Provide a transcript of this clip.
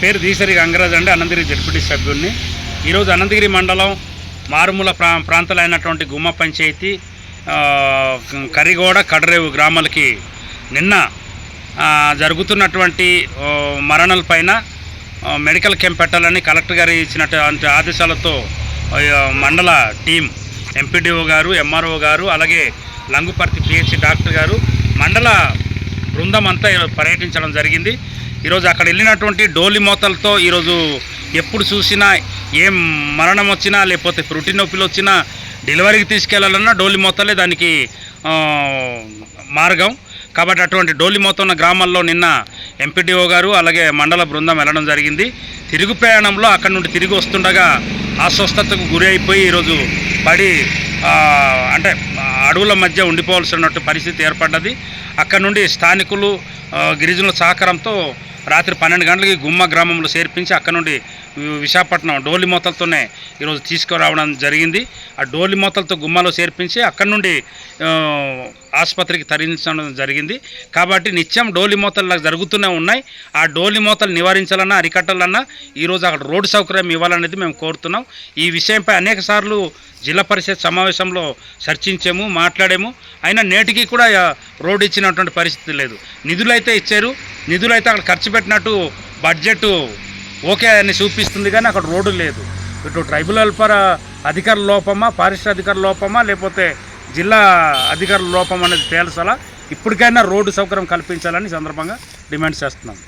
పేరు దీసరి గంగరాజ్ అండి అనంతగిరి జడ్పీటీ సభ్యుడిని. ఈరోజు అనంతగిరి మండలం మారుమూల ప్రా ప్రాంతాలైనటువంటి గుమ్మ పంచాయతీ కరిగోడ కడరేవు గ్రామాలకి నిన్న జరుగుతున్నటువంటి మరణాలపైన మెడికల్ క్యాంప్ పెట్టాలని కలెక్టర్ గారు ఇచ్చినటువంటి ఆదేశాలతో మండల టీం ఎంపీడీఓ గారు ఎంఆర్ఓ గారు అలాగే లంగుపర్తి పిహెచ్సి డాక్టర్ గారు మండల బృందం అంతా పర్యటించడం జరిగింది. ఈరోజు అక్కడ వెళ్ళినటువంటి డోలి మోతలతో ఈరోజు ఎప్పుడు చూసినా ఏం మరణం వచ్చినా లేకపోతే పురుటి నొప్పులు వచ్చినా డెలివరీకి తీసుకెళ్ళాలన్నా డోలి మోతలే దానికి మార్గం. కాబట్టి అటువంటి డోలి మోత ఉన్న గ్రామాల్లో నిన్న ఎంపీడీఓ గారు అలాగే మండల బృందం వెళ్ళడం జరిగింది. తిరుగు ప్రయాణంలో అక్కడి నుండి తిరిగి వస్తుండగా అస్వస్థతకు గురి అయిపోయి ఈరోజు పడి అంటే అడవుల మధ్య ఉండిపోవాల్సినటువంటి పరిస్థితి ఏర్పడ్డది. అక్కడ నుండి స్థానికులు గిరిజనుల సహకారంతో రాత్రి పన్నెండు గంటలకి గుమ్మ గ్రామంలో చేర్పించి అక్కడ నుండి విశాఖపట్నం డోలి మూతలతోనే ఈరోజు తీసుకురావడం జరిగింది. ఆ డోలి మూతలతో గుమ్మలో చేర్పించి అక్కడ నుండి ఆసుపత్రికి తరలించడం జరిగింది. కాబట్టి నిత్యం డోలి మూతలు జరుగుతూనే ఉన్నాయి. ఆ డోలి మూతలు నివారించాలన్నా అరికట్టాలన్నా ఈరోజు అక్కడ రోడ్డు సౌకర్యం ఇవ్వాలనేది మేము కోరుతున్నాం. ఈ విషయంపై అనేక సార్లు జిల్లా పరిషత్ సమావేశంలో చర్చించాము మాట్లాడాము. అయినా నేటికి కూడా రోడ్డు ఇచ్చినటువంటి పరిస్థితి లేదు. నిధులు అయితే ఇచ్చారు. నిధులు అయితే అక్కడ ఖర్చు పెట్టినట్టు బడ్జెట్ ఓకే అని చూపిస్తుంది కానీ అక్కడ రోడ్డు లేదు. ఇటు ట్రైబల్ వెల్ఫేర్ అధికారుల లోపమా ఫారెస్ట్ అధికారుల లోపమా లేకపోతే జిల్లా అధికారుల లోపం అనేది తేల్చాలా? ఇప్పటికైనా రోడ్డు సౌకర్యం కల్పించాలని సందర్భంగా డిమాండ్ చేస్తున్నాం.